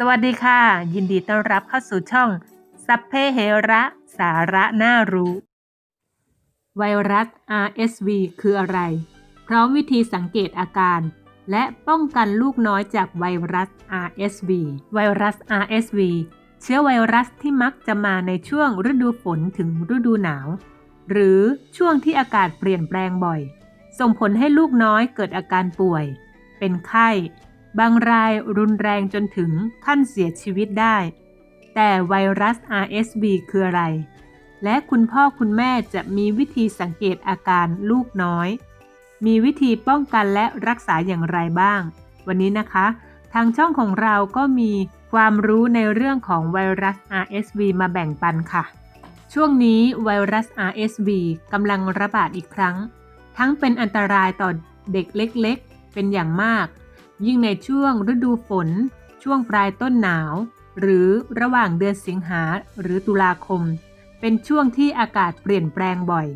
สวัสดีค่ะ ยินดีต้อนรับเข้าสู่ช่องสัพเพเหระ สาระน่ารู้ ไวรัส RSV คืออะไร พร้อมวิธีสังเกตอาการ และป้องกันลูกน้อยจากไวรัส RSV ไวรัส RSV เชื้อไวรัสที่มักจะมาในช่วงฤดูฝนถึงฤดูหนาว หรือช่วงที่อากาศเปลี่ยนแปลงบ่อย ส่งผลให้ลูกน้อยเกิดอาการป่วย เป็นไข้ บางรายรุนแรงจนถึงขั้นเสียชีวิตได้ แต่ไวรัส RSV คืออะไร และคุณพ่อคุณแม่จะมีวิธีสังเกตอาการลูกน้อย มีวิธีป้องกันและรักษาอย่างไรบ้าง วันนี้นะคะ ทางช่องของเราก็มีความรู้ในเรื่องของไวรัส RSV มาแบ่งปันค่ะ ช่วงนี้ไวรัส RSV กำลังระบาดอีกครั้ง ทั้งเป็นอันตรายต่อเด็กเล็กๆ เป็นอย่างมาก ยิ่งในช่วงฤดูฝน ช่วงปลายต้นหนาว หรือระหว่างเดือนสิงหาหรือตุลาคม เป็นช่วงที่อากาศเปลี่ยนแปลงบ่อย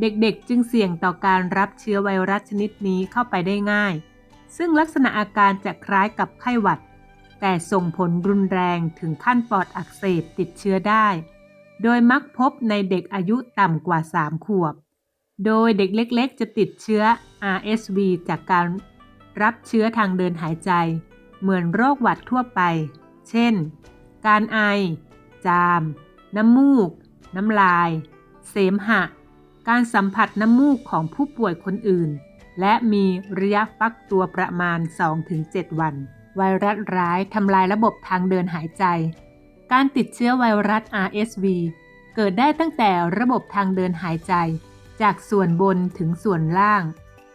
เด็กๆจึงเสี่ยงต่อการรับเชื้อไวรัสชนิดนี้เข้าไปได้ง่าย ซึ่งลักษณะอาการจะคล้ายกับไข้หวัด แต่ส่งผลรุนแรงถึงขั้นปอดอักเสบติดเชื้อได้ โดยมักพบในเด็กอายุต่ำกว่า 3 ขวบ โดยเด็กเล็กๆ จะติดเชื้อ RSV จากการ รับเชื้อทางเดินหายใจ เหมือนโรคหวัดทั่วไป เช่น การไอ จาม น้ำมูก น้ำลาย เสมหะ การสัมผัสน้ำมูกของผู้ป่วยคนอื่น และมีระยะฟักตัวประมาณ 2-7 วัน ไวรัสร้ายทำลายระบบทางเดินหายใจ การติดเชื้อไวรัส RSV เกิดได้ตั้งแต่ระบบทางเดินหายใจ จากส่วนบนถึงส่วนล่าง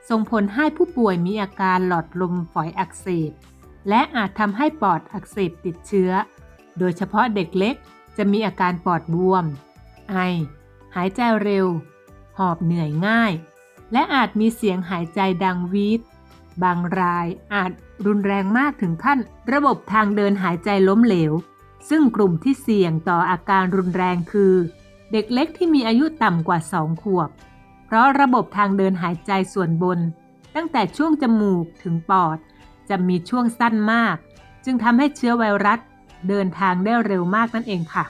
ส่งผลให้ผู้ป่วยมีอาการหลอดลมฝอยอักเสบ และอาจทำให้ปอดอักเสบติดเชื้อ โดยเฉพาะเด็กเล็กจะมีอาการปอดบวม ไอ หายใจเร็ว หอบเหนื่อยง่าย และอาจมีเสียงหายใจดังวีดบางรายอาจรุนแรงมากถึงขั้น ระบบทางเดินหายใจล้มเหลว ซึ่งกลุ่มที่เสี่ยงต่ออาการรุนแรงคือ เด็กเล็กที่มีอายุต่ำกว่า 2 ขวบ เพราะระบบทางเดินหายใจส่วนบน ตั้งแต่ช่วงจมูกถึงปอด จะมีช่วงสั้นมาก จึงทำให้เชื้อไวรัสเดินทางได้เร็วมากนั่นเองค่ะ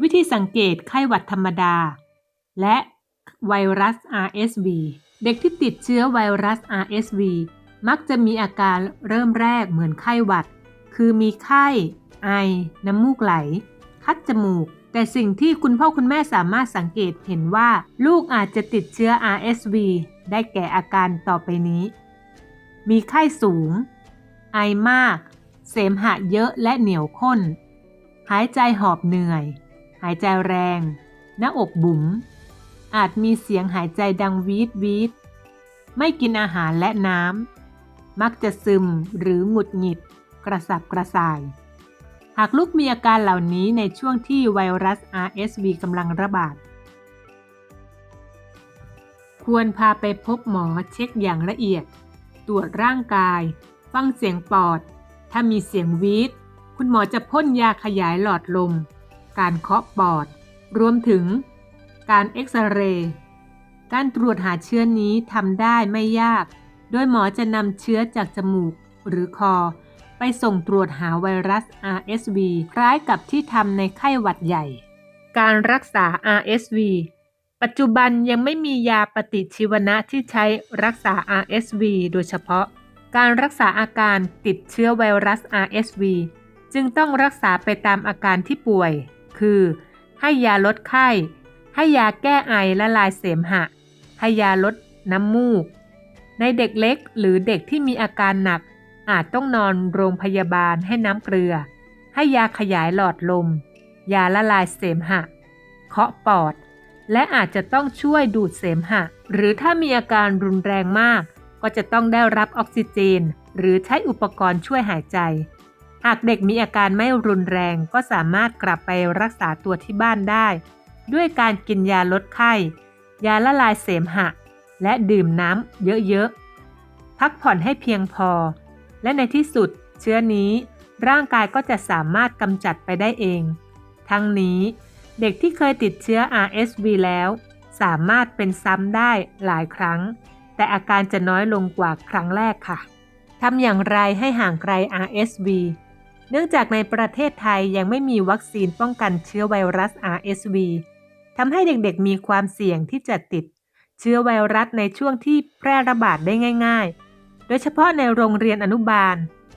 วิธีสังเกตไข้หวัดธรรมดา และไวรัส RSV เด็กที่ติดเชื้อไวรัส RSV มักจะมีอาการเริ่มแรกเหมือนไข้หวัด คือมีไข้ ไอ น้ำมูกไหล คัดจมูก แต่สิ่งที่คุณพ่อคุณแม่สามารถสังเกตเห็นว่า ลูกอาจจะติดเชื้อ RSV ได้แก่อาการต่อไปนี้ มีไข้สูง ไอมาก เสมหะเยอะและเหนียวข้น หายใจหอบเหนื่อย หายใจแรง หน้าอกบุ๋ม อาจมีเสียงหายใจดังวีดวีด ไม่กินอาหารและน้ำ มักจะซึมหรือหงุดหงิด กระสับกระส่าย หากลูกมีอาการเหล่านี้ในช่วงที่ไวรัส RSV กำลังระบาด ควรพาไปพบหมอเช็คอย่างละเอียด ตรวจร่างกาย ฟังเสียงปอด ถ้ามีเสียงวีดคุณหมอจะพ่นยาขยายหลอดลม การเคาะปอด รวมถึง การเอ็กซเรย์ การตรวจหาเชื้อนี้ทำได้ไม่ยาก โดยหมอจะนำเชื้อจากจมูกหรือคอ ไปส่งตรวจหาไวรัส RSV คล้ายกับที่ทำในไข้หวัดใหญ่ การรักษา RSV ปัจจุบันยังไม่มียาปฏิชีวนะที่ใช้รักษา RSV โดยเฉพาะ การรักษาอาการติดเชื้อไวรัส RSV จึงต้องรักษาไปตามอาการที่ป่วย คือ ให้ยาลดไข้ ให้ยาแก้ไอละลายเสมหะ ให้ยาลดน้ำมูก ในเด็กเล็กหรือเด็กที่มีอาการหนัก อาจต้องนอนโรงพยาบาลให้น้ำเกลือ ให้ยาขยายหลอดลม ยาละลายเสมหะ เคาะปอด และอาจจะต้องช่วยดูดเสมหะ หรือถ้ามีอาการรุนแรงมาก ก็จะต้องได้รับออกซิเจน หรือใช้อุปกรณ์ช่วยหายใจ หากเด็กมีอาการไม่รุนแรงก็สามารถกลับไปรักษาตัวที่บ้านได้ ด้วยการกินยาลดไข้ ยาละลายเสมหะ และดื่มน้ำเยอะๆ พักผ่อนให้เพียงพอ และในที่สุดเชื้อนี้ร่างกายก็จะสามารถกำจัดไปได้เอง ทั้งนี้เด็กที่เคยติดเชื้อ RSV แล้ว สามารถเป็นซ้ำได้หลายครั้ง แต่อาการจะน้อยลงกว่าครั้งแรกค่ะทำอย่างไรให้ห่างไกล RSV เนื่องจากในประเทศไทยยังไม่มีวัคซีนป้องกันเชื้อไวรัส RSV ทำให้เด็กๆมีความเสี่ยงที่จะติด เชื้อไวรัสในช่วงที่แพร่ระบาดได้ง่าย ๆ ดยเฉพาะในโรงเรียนอนุบาล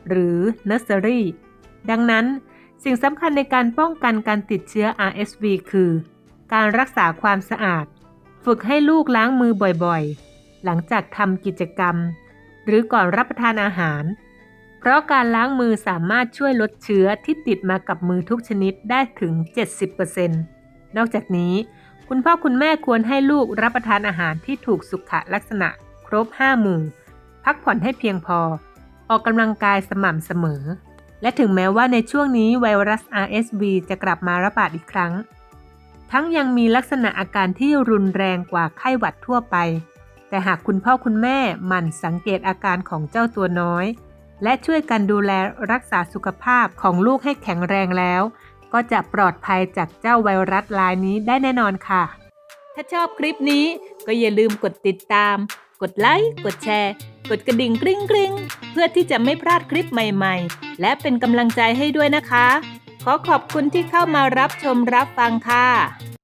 หรือเนอร์เซอรี่ดังนั้นสิ่งสำคัญในการป้องกันการติดเชื้อ RSV คือ การรักษาความสะอาด ฝึกให้ลูกล้างมือบ่อยๆ หลังจากทำกิจกรรม หรือก่อนรับประทานอาหาร เพราะการล้างมือสามารถช่วยลดเชื้อที่ติดมากับมือทุกชนิดได้ถึง 70%นอกจากนี้ คุณพ่อคุณแม่ควรให้ลูกรับประทานอาหารที่ถูกสุขลักษณะครบ 5 หมู่ พักผ่อนให้เพียงพอ ออกกำลังกายสม่ำเสมอ และถึงแม้ว่าในช่วงนี้ไวรัส RSV จะกลับมาระบาดอีกครั้ง ทั้งยังมีลักษณะอาการที่รุนแรงกว่าไข้หวัดทั่วไป แต่หากคุณพ่อคุณแม่หมั่นสังเกตอาการของเจ้าตัวน้อย และช่วยกันดูแลรักษาสุขภาพของลูกให้แข็งแรงแล้ว ก็จะปลอดภัยจากเจ้าไวรัสลายนี้ได้แน่นอนค่ะ ถ้าชอบคลิปนี้ ก็อย่าลืมกดติดตาม กดไลค์ กดแชร์ กดกระดิ่งกริ๊งกริ๊งเพื่อที่จะไม่พลาดคลิปใหม่ๆ และเป็นกำลังใจให้ด้วยนะคะ ขอขอบคุณที่เข้ามารับชมรับฟังค่ะ